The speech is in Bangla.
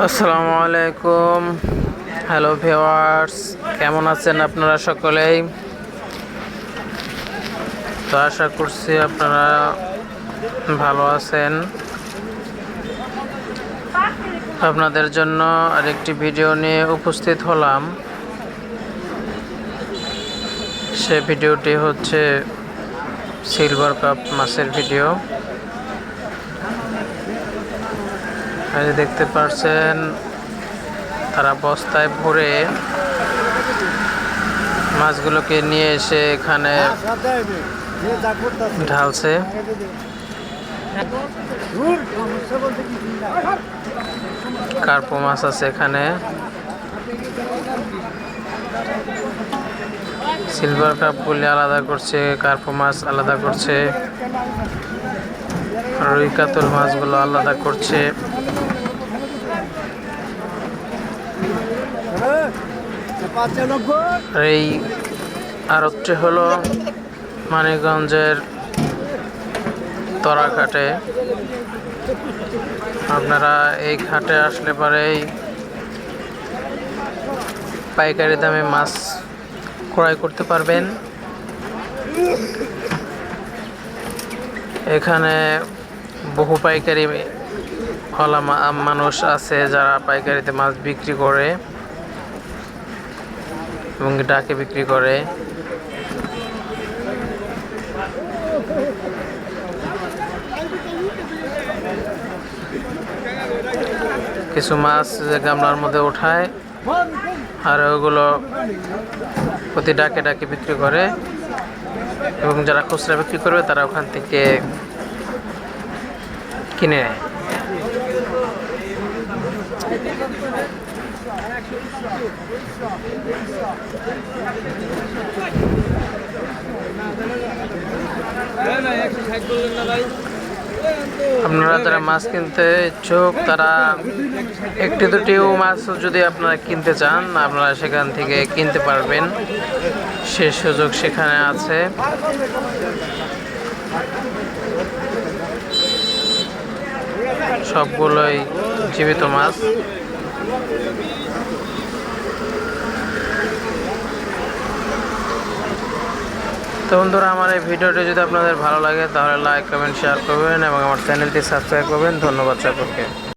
আসসালামু আলাইকুম। হ্যালো ভিওয়ার্স কেমন আছেন আপনারা সকলেই? তো আশা করছি আপনারা ভালো আছেন। আপনাদের জন্য আরেকটি ভিডিও নিয়ে উপস্থিত হলাম। সে ভিডিওটি হচ্ছে সিলভার কাপ মাছের ভিডিও। এই দেখতে পাচ্ছেন তারা বস্তায় ভরে মাছগুলোকে নিয়ে এসে এখানে ঢালছে। কার্পো মাছ আছে এখানে। সিলভার কাপগুলি আলাদা করছে, কার্পো মাছ আলাদা করছে। রুই কাতল মাছগুলো আলাদা করছে আর এই আরতটি হলো মানিকগঞ্জের তরাঘাটে। আপনারা এই ঘাটে আসলে পরেই পাইকারি দামে মাছ ক্রয় করতে পারবেন। এখানে বহু পাইকারি হলা মানুষ আছে যারা পাইকারিতে মাছ বিক্রি করে। এবং ডাকে বিক্রি করে। কিছু মাছ গামলার মধ্যে ওঠায়, আর ওগুলো প্রতি ডাকে ডাকে বিক্রি করে। এবং যারা খুচরা বিক্রি করবে, তারা ওখান থেকে কিনে নেয়। আপনারা যারা মাছ কিনতে ইচ্ছুক, তারা একটি দুটিও মাছ যদি আপনারা কিনতে চান, আপনারা সেখান থেকে কিনতে পারবেন। সে সুযোগ সেখানে আছে। সবগুলোই জীবিত মাছ। তো বন্ধুরা, আমার এই ভিডিওটি যদি আপনাদের ভালো লাগে, তাহলে লাইক কমেন্ট শেয়ার করবেন এবং আমার চ্যানেলটি সাবস্ক্রাইব করবেন। ধন্যবাদ সকলকে।